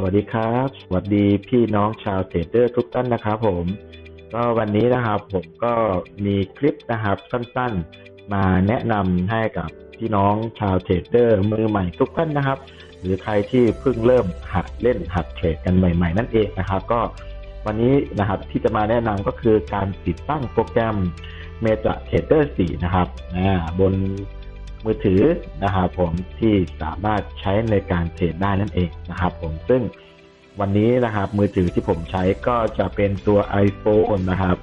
สวัสดีครับ สวัสดีพี่น้องชาวเทรดเดอร์ทุกท่านนะครับผม ก็วันนี้นะครับผมก็มีคลิปนะครับสั้นๆ มาแนะนำให้กับพี่น้องชาวเทรดเดอร์มือใหม่ทุกท่านนะครับ หรือใครที่เพิ่งเริ่มหัดเล่นหัดเทรดกันใหม่ ๆ นั่นเองนะครับ ก็วันนี้นะครับที่จะมาแนะนำก็คือการติดตั้งโปรแกรม Meta Trader 4 นะครับอ่าบน มือถือนะครับผมที่สามารถใช้ในการเทรดได้นั่นเองนะครับผมซึ่งวันนี้นะครับมือถือที่ผมใช้ก็จะเป็นตัว iPhone นะครับ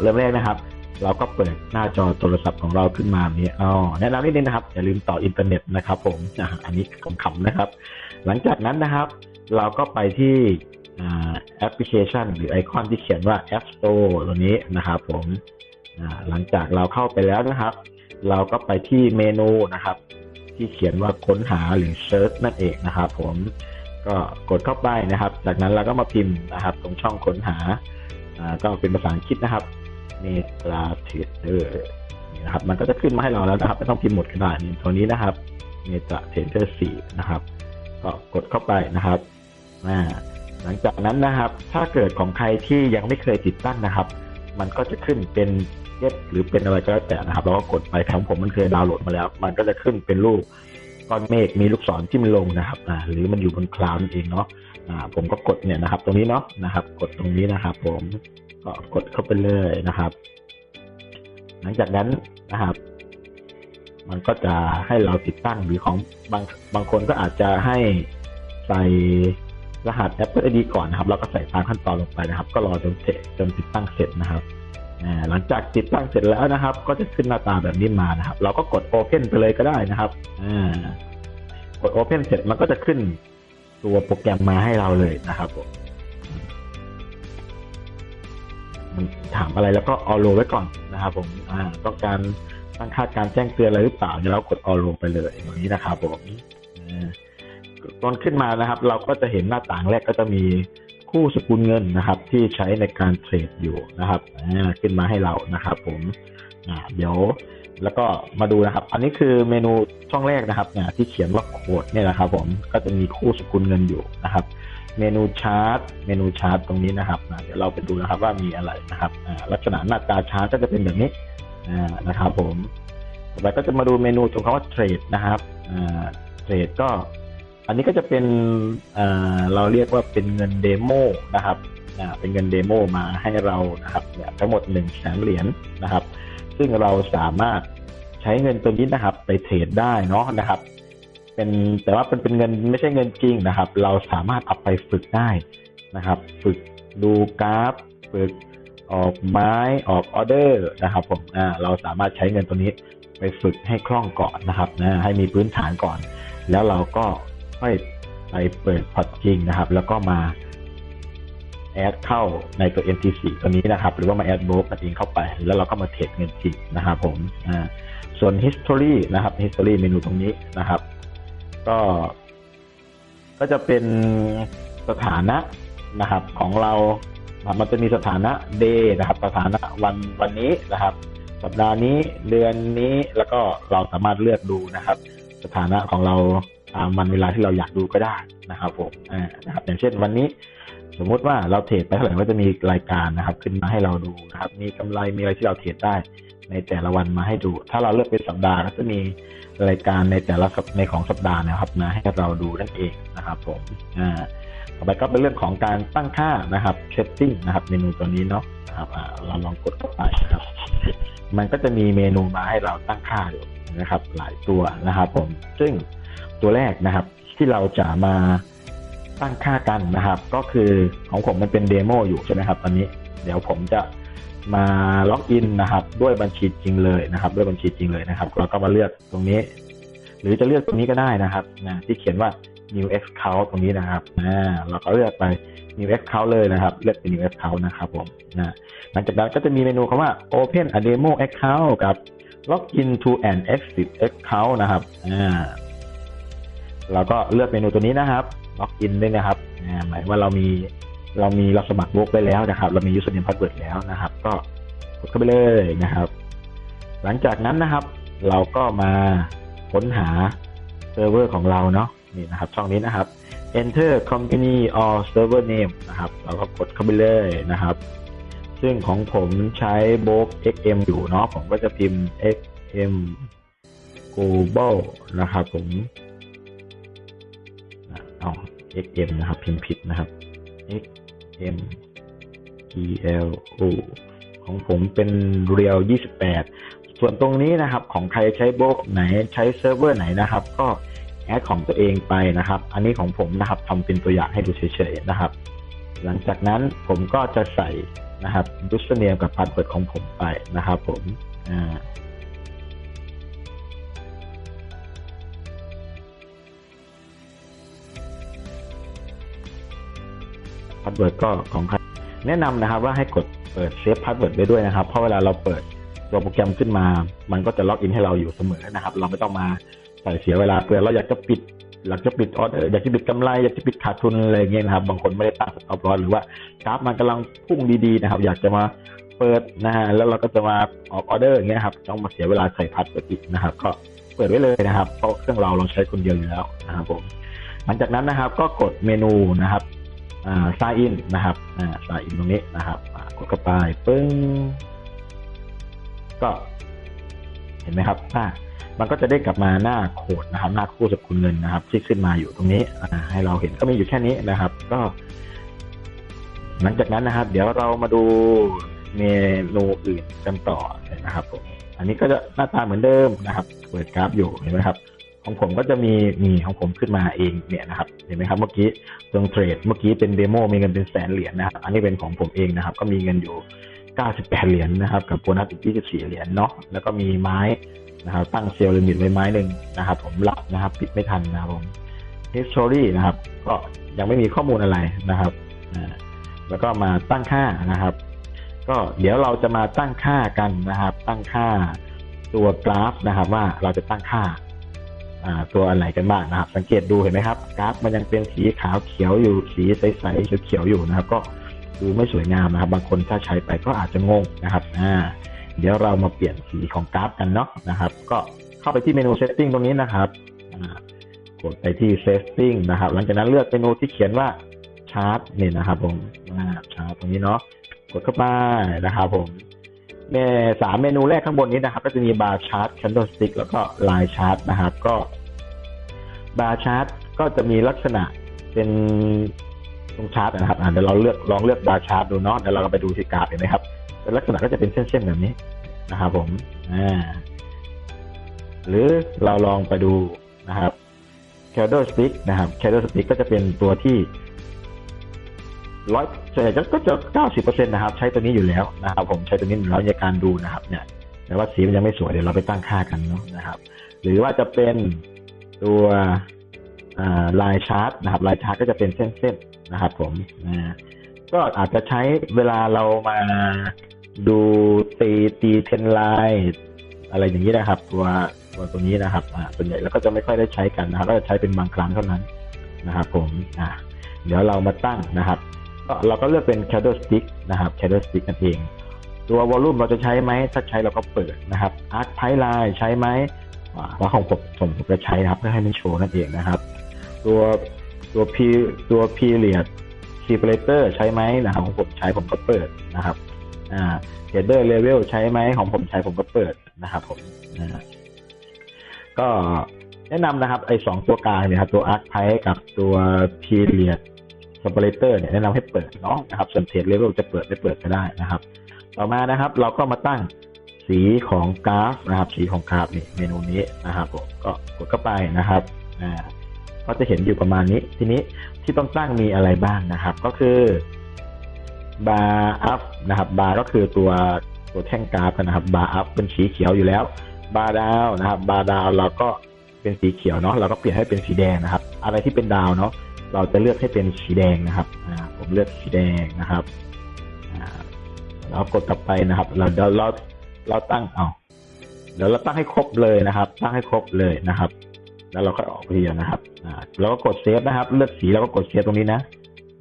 เริ่มแรกนะครับ เราก็เปิดหน้าจอโทรศัพท์ของเราขึ้นมาแบบนี้อ๋อแนะนำนิดนึงนะครับ อย่าลืมต่ออินเทอร์เน็ตนะครับผมอันนี้ขำๆนะครับ หลังจากนั้นนะครับ เราก็ไปที่แอปพลิเคชัน หรือไอคอนที่เขียนว่า App Store ตัวนี้นะครับผมหลังจากเราเข้าไปแล้วนะครับ เราก็ไปที่เมนูนะครับ ที่เขียนว่าค้นหาหรือ Search นั่นเองนะครับ ผมก็กดเข้าไปนะครับ จากนั้นเราก็มาพิมพ์นะครับ ตรงช่องค้นหาก็เป็นภาษาอังกฤษนะครับเมตาเทเดอร์นี่นะครับ มันก็จะขึ้นมาให้เราแล้วนะครับไม่ต้องพิมพ์หมดก็ได้นี่ตัวนี้นะครับเมตาเทเดอร์สี่นะครับ ก็กดเข้าไปนะครับหลังจากนั้นนะครับ ถ้าเกิดของใครที่ยังไม่เคยติดตั้งนะครับ มันก็จะขึ้นเป็น เย็ดหรือเป็นอะไรก็แล้วแต่นะครับเราก็กดไปของผมมันเคยดาวน์โหลดมาแล้ว มันก็จะขึ้นเป็นรูปก้อนเมฆมีลูกศรจิ้มลงนะครับอ่าหรือมันอยู่บนคลาวด์นั่นเองเนาะอ่าผมก็กดเนี่ยนะครับ ตรงนี้เนาะนะครับ กดตรงนี้นะครับ ผมก็กดเข้าไปเลยนะครับ หลังจากนั้นนะครับ มันก็จะให้เราติดตั้งหรือของบางบางคนก็อาจจะให้ใส่รหัส Apple ID ก่อนนะครับ แล้วก็ใส่ตามขั้นตอนลงไปนะครับ ก็รอจนเสร็จจนติดตั้งเสร็จนะครับ หลังจากติดตั้งเสร็จแล้วนะครับ ก็จะขึ้นหน้าตาแบบนี้มานะครับ เราก็กด Open ไปเลยก็ได้นะครับอ่ากด Open เสร็จมันก็จะขึ้นตัวโปรแกรมมาให้เราเลยนะครับผมมันถามอะไรแล้วก็ออโลไว้ก่อนนะครับ ผมอ่าต้องการตั้งค่าการแจ้งเตือนอะไรหรือเปล่าเดี๋ยวเรากดออโลไปเลยอย่างนี้นะครับผมตอนขึ้นมานะครับ เราก็จะเห็นหน้าต่างแรกก็จะมี คู่สกุลเงินนะครับ ที่ใช้ในการเทรดอยู่นะครับขึ้นมาให้เรานะครับ ผมเดี๋ยวแล้วก็มาดูนะครับ อันนี้คือเมนูช่องแรกนะครับเนี่ยที่เขียนว่าโคดเนี่ยนะครับ ผมก็จะมีคู่สกุลเงินอยู่นะครับ เมนูชาร์ตเมนูชาร์ตตรงนี้นะครับเดี๋ยวเราไปดูนะครับว่ามีอะไรนะครับลักษณะหน้าตาชาร์ตก็จะเป็นแบบนี้นะครับ ผมต่อไปก็จะมาดูเมนูตรงคำว่าเทรดนะครับเทรดก็ อันนี้ก็จะเป็นเเราเรียกว่าเป็นเงินเดโมนะครับเป็นเงินเดโมมาให้เรานะครับเนี่ยทั้งหมด1นึ่งแสนเหรียญนะครับ ซึ่งเราสามารถใช้เงินตัวนี้นะครับ ไปเทรดได้เนาะนะครับ เป็นแต่ว่าเป็นเป็นเงินไม่ใช่เงินจริงนะครับ เราสามารถเอาไปฝึกได้นะครับ ฝึกดูกราฟ ฝึกออกไม้ออกออเดอร์นะครับ ผมเราสามารถใช้เงินตัวนี้ไปฝึกให้คล่องก่อนนะครับนะให้มีพื้นฐานก่อน แล้วเราก็ ค่อยไปเปิดพอร์ตจริงนะครับ แล้วก็มาแอดเข้าในตัว MT4 ตัวนี้นะครับ หรือว่ามาแอดโบรกเองเข้าไป แล้วเราก็มาเทรดเงินจริงนะครับผมอ่าส่วน history นะครับ history เมนูตรงนี้นะครับ ก็ ก็จะเป็นสถานะนะครับ ของเรา มันจะมีสถานะ day นะครับ สถานะวันวันนี้นะครับ สัปดาห์นี้เดือนนี้แล้วก็เราสามารถเลือกดูนะครับ สถานะของเราตามวันเวลาที่เราอยากดูก็ได้นะครับผมอ่านะครับอย่างเช่นวันนี้สมมุติว่าเราเทรดไปเท่าไหร่ก็จะมีรายการนะครับ ขึ้นมาให้เราดูนะครับ มีกำไรมีอะไรที่เราเทรดได้ในแต่ละวันมาให้ดู ถ้าเราเลือกเป็นสัปดาห์ก็จะมีรายการในแต่ละในของสัปดาห์นะครับมาให้เราดูนั่นเองนะครับผมอ่า ต่อไปก็เป็นเรื่องของการตั้งค่านะครับเซตติ้งนะครับ เมนูตัวนี้เนาะนะครับเราลองกดเข้าไปนะครับ มันก็จะมีเมนูมาให้เราตั้งค่าอยู่นะครับ หลายตัวนะครับผมซึ่งตัวแรกนะครับ ที่เราจะมาตั้งค่ากันนะครับ ก็คือของผมมันเป็นเดโมอยู่ใช่ไหมครับ ตอนนี้เดี๋ยวผมจะมาล็อกอินนะครับ ด้วยบัญชีจริงเลยนะครับ ด้วยบัญชีจริงเลยนะครับเราก็มาเลือกตรงนี้ หรือจะเลือกตรงนี้ก็ได้นะครับนะที่เขียนว่า new account ตรงนี้นะครับนะเราก็เลือกไป new account เลยนะครับ เลือกเป็น new account นะครับผมนะหลังจากนั้นก็จะมีเมนูคำว่า open a demo account กับ log in to an active account นะครับอ่าเราก็เลือกเมนูตัวนี้นะครับ log in ด้วยนะครับอ่าหมายว่าเรามีเรามีเราสมัครโบกไปแล้วนะครับ เรามี username password แล้วนะครับ ก็กดเข้าไปเลยนะครับ หลังจากนั้นนะครับ เราก็มาค้นหาเซิร์ฟเวอร์ของเราเนาะ นี่นะครับช่องนี้นะครับ enter company or server name นะครับเราก็กดเข้าไปเลยนะครับ ซึ่งของผมใช้โบก XM อยู่เนาะผมก็จะพิมพ์ XM global นะครับผมอะเอา XM นะครับพิมพ์ผิดนะครับ XM GL O ของผมเป็นเรียว28 ส่วนตรงนี้นะครับ ของใครใช้โบกไหนใช้เซิร์ฟเวอร์ไหนนะครับ ก็ แอดของตัวเองไปนะครับ อันนี้ของผมนะครับทำเป็นตัวอย่างให้ดูเฉยๆนะครับ หลังจากนั้นผมก็จะใส่นะครับ username กับ password ของผมไปนะครับผมอ่าพาสเวิร์ดก็ของใครแนะนำนะครับว่าให้กดเปิดเซฟพาสเวิร์ดไว้ด้วยนะครับ เพราะเวลาเราเปิดตัวโปรแกรมขึ้นมา มันก็จะล็อกอินให้เราอยู่เสมอนะครับ เราไม่ต้องมา ใส่เสียเวลาเผื่อเราอยากจะปิดอยากจะปิดออเดอร์อยากจะปิดกำไรอยากจะปิดขาดทุนอะไรเงี้ยนะครับ บางคนไม่ได้ตั้งเอาร้อนหรือว่ากราฟมันกำลังพุ่งดีๆนะครับ อยากจะมาเปิดนะฮะแล้วเราก็จะมาออกออเดอร์อย่างเงี้ยครับต้องมาเสียเวลาใส่พาสเวิดอีกนะครับ ก็เปิดไว้เลยนะครับเพราะเครื่องเราเราใช้คนเดียวอยู่แล้วนะครับผมหลังจากนั้นนะครับ ก็กดเมนูนะครับอ่า sign in นะครับอ่า sign in ตรงนี้นะครับกดเข้าไปปึ้งก็ ห็นไหมครับอ่ามันก็จะได้กลับมาหน้าโคดนะครับ หน้าคู่สกุลเงินนะครับ ที่ขึ้นมาอยู่ตรงนี้ให้เราเห็นก็มีอยู่แค่นี้นะครับ ก็ หลังจากนั้นนะครับ เดี๋ยวเรามาดูเมนูอื่นกันต่อนะครับผมอันนี้ก็จะหน้าตาเหมือนเดิมนะครับ เปิดกราฟอยู่เห็นไหมครับ ของผมก็จะมีมีของผมขึ้นมาเองเนี่ยนะครับ เห็นไหมครับ เมื่อกี้ตรงเทรดเมื่อกี้เป็นเดโมมีเงินเป็นแสนเหรียญนะครับ อันนี้เป็นของผมเองนะครับ ก็มีเงินอยู่ 98 เหรียญนะครับ กับโบนัสอีก 24 เหรียญเนาะแล้วก็มีไม้นะครับ ตั้งเซลล์ลิมิตไว้ไม้หนึ่งนะครับ ผมรับนะครับ ปิดไม่ทันนะครับผม history นะครับ ก็ยังไม่มีข้อมูลอะไรนะครับแล้วก็มาตั้งค่านะครับ ก็เดี๋ยวเราจะมาตั้งค่ากันนะครับ ตั้งค่าตัวกราฟนะครับ ว่าเราจะตั้งค่าอ่าตัวอันไหนกันบ้างนะครับ สังเกตดูเห็นไหมครับ กราฟมันยังเป็นสีขาวเขียวอยู่สีใสๆเขียวๆอยู่นะครับ ก็ ดูไม่สวยงามนะครับ บางคนถ้าใช้ไปก็อาจจะงงนะครับอ่าเดี๋ยวเรามาเปลี่ยนสีของกราฟกันเนาะนะครับ ก็เข้าไปที่เมนู setting ตรงนี้นะครับกดไปที่ setting นะครับ หลังจากนั้นเลือกเมนูที่เขียนว่า chart นี่ยนะครับผมอ่า chart ตรงนี้เนาะกดเข้าไปนะครับผมเมสามเมนูแรกข้างบนนี้นะครับ ก็จะมีบาร์ชาร์ตคันโดสติกแล้วก็ลน์ชาร์ตนะครับ ก็บาร์ชาร์ตก็จะมีลักษณะเป็น ตรงชาร์ตนะครับเดี๋ยวเราเลือกลองเลือกบาร์ชาร์ตดูเนาะเดี๋ยวเราก็ไปดูที่กราฟเห็นไหมครับลักษณะก็จะเป็นเส้นๆแบบนี้นะครับผมอ่าหรือเราลองไปดูนะครับ candlestick นะครับ candlestick ก็จะเป็นตัวที่ร้อยส่วนใหญ่ก็จะเก้าสิบเปอร์เซ็นต์นะครับ ใช้ตัวนี้อยู่แล้วนะครับ ผมใช้ตัวนี้แล้วในการดูนะครับ เนี่ย แต่ว่าสีมันยังไม่สวยเดี๋ยวเราไปตั้งค่ากันเนาะนะครับ หรือว่าจะเป็นตัวลายชาร์ตนะครับลายชาร์ตก็จะเป็นเส้นๆ นะครับผมนะก็อาจจะใช้เวลาเรามาดูตีตีเทนไลน์อะไรอย่างนี้นะครับ ตัวตัวตัวนี้นะครับอ่าส่วนใหญ่แล้วก็จะไม่ค่อยได้ใช้กันนะครับก็จะใช้เป็นบางครั้งเท่านั้นนะครับผมอ่าเดี๋ยวเรามาตั้งนะครับก็เราก็เลือกเป็น shadow stick นะครับ shadow stick นั่นเอง ตัว volume เราจะใช้ไหมถ้าใช้เราก็เปิดนะครับ arc pipe line ใช้ไหมแล้วของผมผมผมจะใช้นะครับเพื่อให้มันโชว์นั่นเองนะครับ ตัว ตัว p ตัว period separator ใช้ไหมนะครับของผมใช้ผมก็เปิดนะครับอ่า header level ใช้ไหมของผมใช้ผมก็เปิดนะครับผมนะก็แนะนำนะครับไอ้สองตัวกลางเนี่ยครับตัว arc pipe กับตัว period สเปเรเตอร์เนี่ยแนะนำให้เปิดเนาะนะครับส่วนเทรดเลเวลจะเปิดไม่เปิดก็ได้นะครับ ต่อมานะครับ เราก็มาตั้งสีของกราฟนะครับ สีของกราฟนี่เมนูนี้นะครับผมก็กดเข้าไปนะครับอ่า ก็จะเห็นอยู่ประมาณนี้ ทีนี้ที่ต้องตั้งมีอะไรบ้างนะครับ ก็คือบาร์อัพนะครับบาร์ก็คือตัวตัวแท่งกราฟนะครับบาร์อัพเป็นสีเขียวอยู่แล้ว บาร์ดาวนะครับ บาร์ดาวเราก็เป็นสีเขียวเนาะเราก็เปลี่ยนให้เป็นสีแดงนะครับ อะไรที่เป็นดาวเนาะเราจะเลือกให้เป็นสีแดงนะครับผมเลือกสีแดงนะครับอ่าเรากดกลับไปนะครับ เราเราเราตั้งเอาเดี๋ยวเราตั้งให้ครบเลยนะครับ ตั้งให้ครบเลยนะครับ แล้วเราก็ออกเดียนะครับเราก็กดเซฟนะครับ เลือกสีเราก็กดเซฟตรงนี้นะ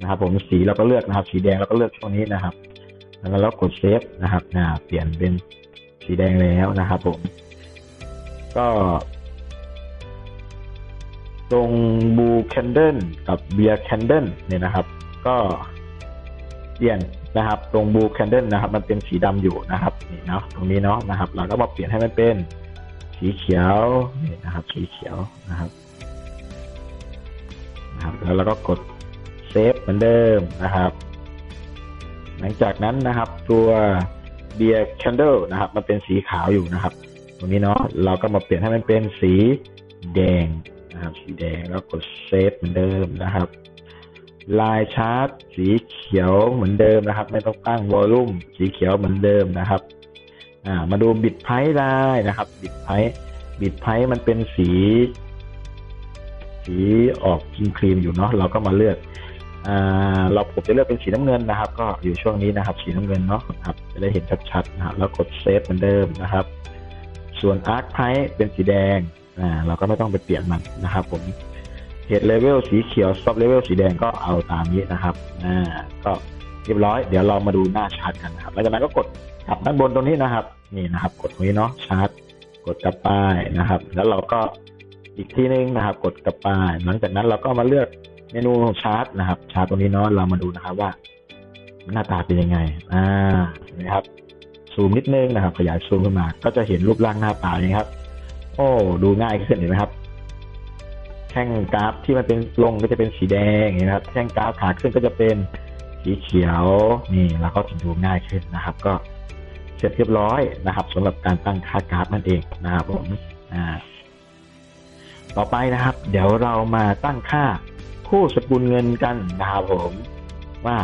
นะครับ ผมสีเราก็เลือกนะครับ สีแดงเราก็เลือกช่วงนี้นะครับ แล้วเรากดเซฟนะครับเปลี่ยนเป็นสีแดงแล้วนะครับ ผม ก็ตรงบูแคนเดลกับเบียร์แคนเดลเนี่ยนะครับ ก็เปลี่ยนนะครับ ตรงบูแคนเดลนะครับ มันเป็นสีดำอยู่นะครับนี่เนาะตรงนี้เนาะนะครับ เราก็มาเปลี่ยนให้มันเป็น สีเขียวนี่นะครับ สีเขียวนะครับนะครับ แล้วเราก็กดเซฟเหมือนเดิมนะครับ หลังจากนั้นนะครับ ตัวเบียร์แคนเดลนะครับ มันเป็นสีขาวอยู่นะครับ ตรงนี้เนาะเราก็มาเปลี่ยนให้มันเป็นสีแดงนะครับ สีแดงแล้วกดเซฟเหมือนเดิมนะครับ ลายชาร์ตสีเขียวเหมือนเดิมนะครับ ไม่ต้องตั้งวอลลุ่มสีเขียวเหมือนเดิมนะครับ อ่ามาดูบิดไพ่ได้นะครับ บิดไพ่บิดไพ่มันเป็นสี สีออกครีมครีมอยู่เนาะเราก็มาเลือกอ่าเราผมจะเลือกเป็นสีน้ำเงินนะครับ ก็อยู่ช่วงนี้นะครับ สีน้ำเงินเนาะครับจะได้เห็นชัดๆนะครับแล้วกดเซฟเหมือนเดิมนะครับ ส่วนอาร์คไพ่เป็นสีแดงอ่าเราก็ไม่ต้องไปเปลี่ยนมันนะครับ ผมเฮดเลเวลสีเขียวซอฟเลเวลสีแดงก็เอาตามนี้นะครับอ่าก็เรียบร้อย เดี๋ยวเรามาดูหน้าชาร์ตกันนะครับหลังจากนั้นก็กดกลับด้านบนตรงนี้นะครับ นี่นะครับ กดตรงนี้เนาะชาร์ตกดกลับไปนะครับ แล้วเราก็อีกที่นึงนะครับ กดกลับไปหลังจากนั้นเราก็มาเลือกเมนูชาร์ตนะครับ ชาร์ตตรงนี้เนาะเรามาดูนะครับว่า หน้าตาเป็นยังไง อ่านไหมครับซูมนิดนึงนะครับ ขยายซูมขึ้นมา ก็จะเห็นรูปร่างหน้าตาอย่างนี้ครับ โอ้ดูง่ายขึ้นเห็นไหมครับแท่งกราฟที่มันเป็นลงก็จะเป็นสีแดงนไหมครับ แท่งกราฟขาขึ้นก็จะเป็นสีเขียวนี่เราก็จะดูง่ายขึ้นนะครับ ก็ ร็จเรียบร้อยนะครับสำหรับการตั้งค่าการาฟนั่นเองนะครับผมอ่าต่อไปนะครับ เดี๋ยวเรามาตั้งค่าคู่สกุลเงินกันนะครับผมว่า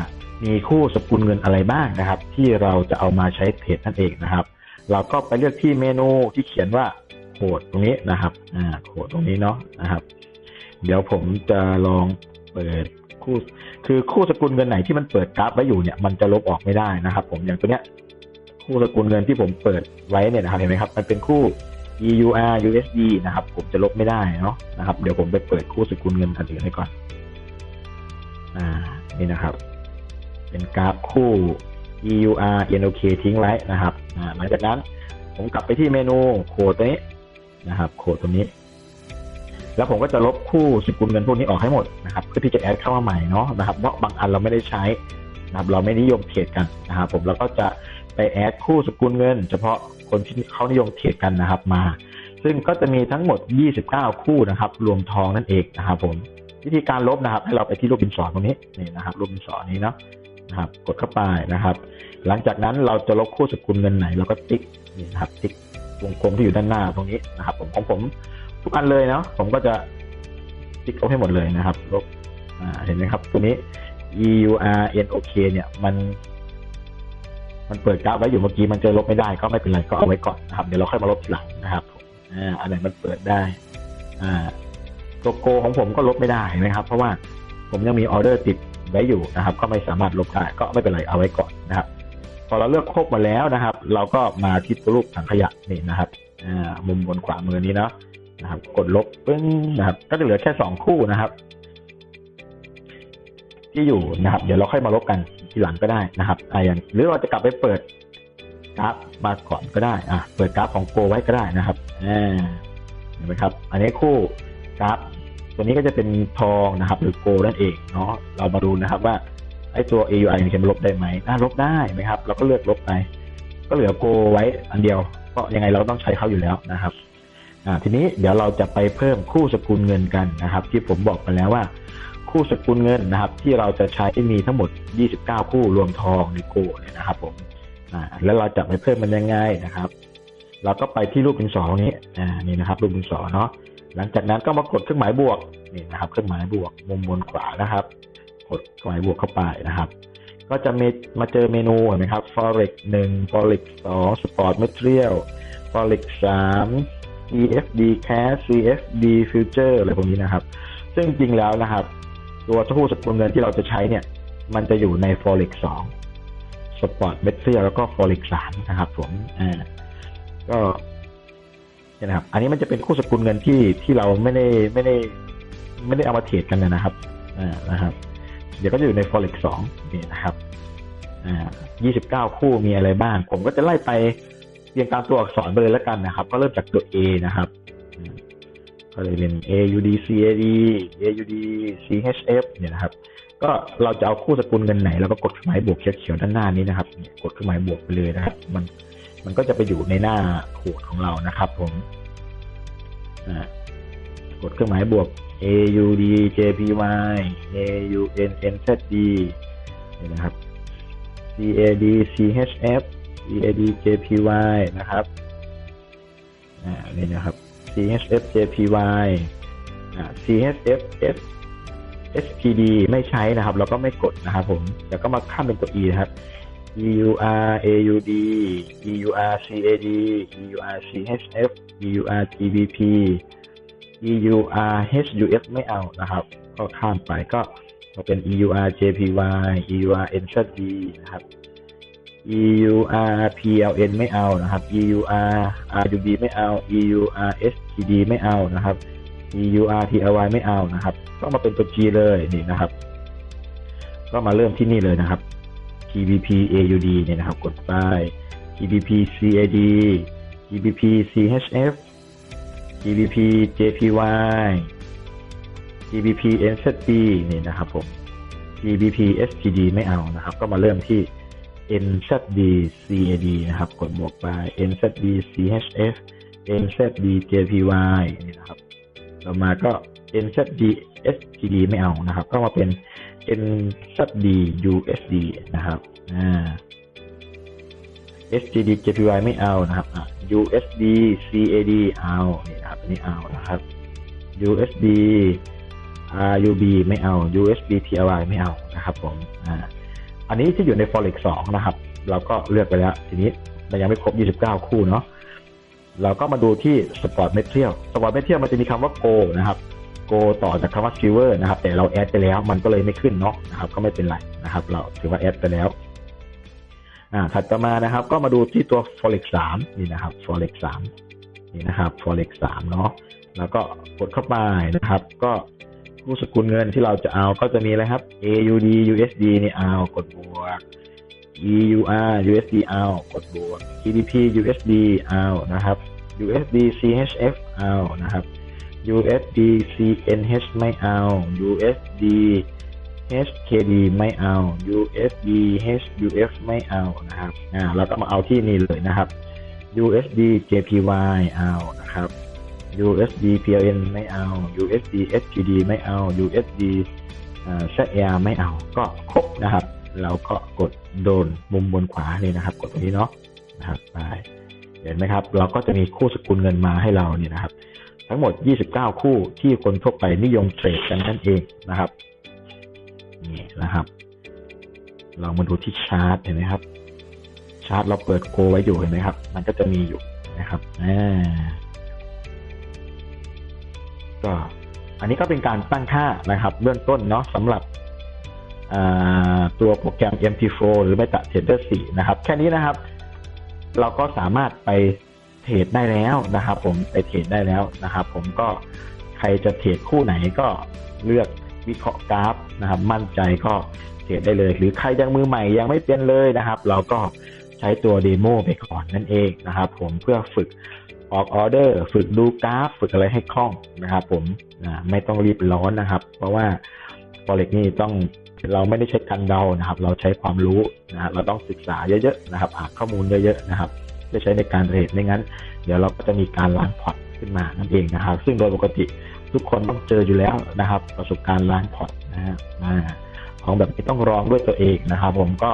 มีคู่สกุลเงินอะไรบ้างนะครับ ที่เราจะเอามาใช้เทรดนั่นเองนะครับ เราก็ไปเลือกที่เมนูที่เขียนว่าโคดตรงนี้นะครับอ่าโคดตรงนี้เนาะนะครับ เดี๋ยวผมจะลองเปิดคู่ คือคู่สกุลเงินไหนที่มันเปิดกราฟไว้อยู่เนี่ย มันจะลบออกไม่ได้นะครับ ผมอย่างตัวเนี้ย คู่สกุลเงินที่ผมเปิดไว้เนี่ยนะครับเห็นไหมครับ มันเป็นคู่ EUR USD นะครับ ผมจะลบไม่ได้เนาะนะครับ เดี๋ยวผมไปเปิดคู่สกุลเงินอันอื่นให้ก่อน อ่า นี่นะครับ เป็นกราฟคู่ EUR NOK ทิ้งไว้นะครับ อ่า หลังจากนั้นผมกลับไปที่เมนูโคดตัวนี้นะครับ โคดตัวนี้ แล้วผมก็จะลบคู่สกุลเงินพวกนี้ออกให้หมดนะครับ เพื่อที่จะแอดเข้ามาใหม่เนาะนะครับ เพราะบางอันเราไม่ได้ใช้นะครับ เราไม่นิยมเทรดกันนะครับ ผมเราก็จะ ไปแอดคู่สกุลเงิน เฉพาะคนที่เขานิยมเทรดกันนะครับมา ซึ่งก็จะมีทั้งหมด 29 คู่นะครับ รวมทองนั่นเองนะครับผมวิธีการลบนะครับ ให้เราไปที่รูปบินสอนตรงนี้นี่นะครับ รูปบินสอนนี้เนาะนะครับ กดเข้าไปนะครับ หลังจากนั้นเราจะลบคู่สกุลเงินไหนเราก็ติ๊กนี่นะครับติ๊กวงกลมที่อยู่ด้านหน้าตรงนี้นะครับ ผมของผมทุกอันเลยเนาะผมก็จะติ๊กเอาให้หมดเลยนะครับ ลบเห็นไหมครับ ตัวนี้ EUR NOK เนี่ย มัน มันเปิดกราฟไว้อยู่เมื่อกี้มันจะลบไม่ได้ก็ไม่เป็นไรก็เอาไว้ก่อนนะครับเดี๋ยวเราค่อยมาลบทีหลังนะครับอ่าอันไหนมันเปิดได้อ่าตัวโกของผมก็ลบไม่ได้นะครับ เพราะว่าผมยังมีออเดอร์ติดไว้อยู่นะครับ ก็ไม่สามารถลบได้ก็ไม่เป็นไรเอาไว้ก่อนนะครับ พอเราเลือกครบมาแล้วนะครับ เราก็มาที่ตัวรูปถังขยะนี่นะครับอ่ามุมบนขวามือนี้เนาะนะครับ กดลบปึ้งนะครับ ก็จะเหลือแค่สองคู่นะครับ ที่อยู่นะครับ เดี๋ยวเราค่อยมาลบกัน ทีหลังก็ได้นะครับอ่าอย่างหรือเราจะกลับไปเปิดกราฟมาก่อนก็ได้อะเปิดกราฟของโกไว้ก็ได้นะครับอ่าเห็นไหมครับ อันนี้คู่กราฟตัวนี้ก็จะเป็นทองนะครับ หรือโกนั่นเองเนาะเรามาดูนะครับว่าไอ้ตัว AUI มันจะลบได้ไหมน่าลบได้ไหมครับ เราก็เลือกลบไป ก็เหลือโกไว้อันเดียวเพราะยังไงเราต้องใช้เขาอยู่แล้วนะครับอ่าทีนี้เดี๋ยวเราจะไปเพิ่มคู่สกุลเงินกันนะครับ ที่ผมบอกไปแล้วว่า คู่สกุลเงินนะครับ ที่เราจะใช้มีทั้งหมด 29 คู่รวมทองหรือโกเนี่ยนะครับผมอ่าแล้วเราจะไปเพิ่มมันยังไงนะครับ เราก็ไปที่รูปดินสองนี้อ่านี่นะครับ รูปดินสอเนาะหลังจากนั้นก็มากดเครื่องหมายบวกนี่นะครับ เครื่องหมายบวกมุมบนขวานะครับ กดเครื่องหมายบวกเข้าไปนะครับ ก็จะมีมาเจอเมนูเห็นไหมครับ forex 1 forex 2 sport material forex 3 EFD cash CFD future อะไรพวกนี้นะครับ ซึ่งจริงแล้วนะครับ ตัวคู่สกุลเงินที่เราจะใช้เนี่ย มันจะอยู่ใน forex 2 sport material แล้วก็ forex 3นะครับ ผมอ่าก็นะครับ อันนี้มันจะเป็นคู่สกุลเงินที่ที่เราไม่ได้ไม่ได้ ไม่ได้เอามาเทรดกันนะครับอ่านะครับ เดี๋ยวก็จะอยู่ใน forex 2นี่นะครับอ่า29คู่มีอะไรบ้าง ผมก็จะไล่ไปเรียงตามตัวอักษรไปเลยแล้วกันนะครับ ก็เริ่มจากตัว A นะครับ ก็เลยเป็น AUD CAD AUD CHF เนี่ยนะครับ ก็เราจะเอาคู่สกุลเงินไหนเราก็กดเครื่องหมายบวกเขียวๆด้านหน้านี้นะครับเนี่ยกดเครื่องหมายบวกไปเลยนะครับ มันมันก็จะไปอยู่ในหน้าโขดของเรานะครับ ผมอ่ากดเครื่องหมายบวก AUD JPY AUNNZD เนี่ยนะครับ CAD CHF CAD JPY นะครับ อ่า นี่นะครับ CHF JPY CHF S SPD ไม่ใช้นะครับ เราก็ไม่กดนะครับผม แล้วก็มาข้ามเป็นตัว E นะครับ EUR AUD EUR CAD EUR CHF EUR GBP EUR HUF ไม่เอานะครับ ก็ข้ามไปก็มาเป็น EUR JPY EUR NZD นะครับ EUR PLN ไม่เอานะครับ EUR RUB ไม่เอา EUR STD ไม่เอานะครับ EUR TLY ไม่เอานะครับ ก็มาเป็นตัว G เลยนี่นะครับ ก็มาเริ่มที่นี่เลยนะครับ GBP AUD เนี่ยนะครับ กดไป GBP CAD GBP CHF GBP JPY GBP NZD นี่นะครับผม GBP STD ไม่เอานะครับ ก็มาเริ่มที่ NZD CAD นะครับ กดบวกไป NZD CHF NZD JPY นี่นะครับ ต่อมาก็ NZD STD ไม่เอานะครับ ก็มาเป็น NZD USD นะครับอ่า SGD JPY ไม่เอานะครับ USD CAD เอานี่นะครับนนี้เอานะครับ USD RUB ไม่เอา USB TLY ไม่เอานะครับผมอ่า อันนี้ที่อยู่ใน Forex 2นะครับ เราก็เลือกไปแล้ว ทีนี้มันยังไม่ครบ 29 คู่เนาะเราก็มาดูที่ Sport Material Sport Material มันจะมีคำว่า Go นะครับ Go ต่อจากคำว่า Silver นะครับ แต่เราแอดไปแล้วมันก็เลยไม่ขึ้นเนาะนะครับ ก็ไม่เป็นไรนะครับ เราถือว่าแอดไปแล้วอ่าถัดต่อมานะครับ ก็มาดูที่ตัว forex 3นี่นะครับ forex 3นี่นะครับ forex 3เนาะแล้วก็กดเข้าไปนะครับ ก็ คู่สกุลเงินที่เราจะเอาก็จะมีอะไรครับ AUD USD นี่เอากดบวก EUR USD เอากดบวก GBP USD เอานะครับ USD CHF เอานะครับ USD CNH ไม่เอา USD HKD ไม่เอา USD HUF ไม่เอานะครับอ่าเราก็มาเอาที่นี่เลยนะครับ USD JPY เอานะครับ USD PLN ไม่เอา USD SGD ไม่เอา USD อ่า ZR ไม่เอา ก็ครบนะครับ เราก็กดโดนมุมบนขวานี่นะครับ กดตรงนี้เนาะนะครับไปเห็นไหมครับ เราก็จะมีคู่สกุลเงินมาให้เราเนี่ยนะครับ ทั้งหมด 29 คู่ที่คนทั่วไปนิยมเทรดกันนั่นเองนะครับนี่นะครับ เรามาดูที่ชาร์ตเห็นไหมครับ ชาร์ตเราเปิดโกไว้อยู่เห็นไหมครับ มันก็จะมีอยู่นะครับอ่า ก็อันนี้ก็เป็นการตั้งค่านะครับเบื้องต้นเนาะสำหรับตัวโปรแกรม MT4 หรือ Meta Trader 4 นะครับ แค่นี้นะครับ เราก็สามารถไปเทรดได้แล้วนะครับ ผมไปเทรดได้แล้วนะครับ ผมก็ใครจะเทรดคู่ไหนก็เลือกวิเคราะห์กราฟนะครับ มั่นใจก็เทรดได้เลย หรือใครยังมือใหม่ยังไม่เป็นเลยนะครับ เราก็ ใช้ตัวเดโมไปก่อนนั่นเองนะครับ ผมเพื่อฝึกออกออเดอร์ ฝึกดูกราฟ ฝึกอะไรให้คล่องนะครับ ผมไม่ต้องรีบร้อนนะครับ เพราะว่า Forex นี่ต้องเราไม่ได้ใช้การเดานะครับ เราใช้ความรู้นะฮะเราต้องศึกษาเยอะๆนะครับอ่าข้อมูลเยอะๆนะครับเพื่อใช้ในการเทรดไม่งั้น เดี๋ยวเราก็จะมีการล้างพอร์ตขึ้นมานั่นเองนะครับ ซึ่งโดยปกติทุกคนต้องเจออยู่แล้วนะครับ ประสบการณ์ล้างพอร์ตนะฮะของแบบนี้ต้องลองด้วยตัวเองนะครับ ผมก็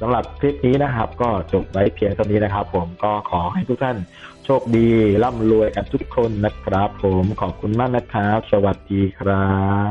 สำหรับคลิปนี้นะครับ ก็จบไว้เพียงเท่านี้นะครับ ผมก็ขอให้ทุกท่านโชคดีร่ำรวยกันทุกคนนะครับ ผมขอบคุณมากนะครับ สวัสดีครับ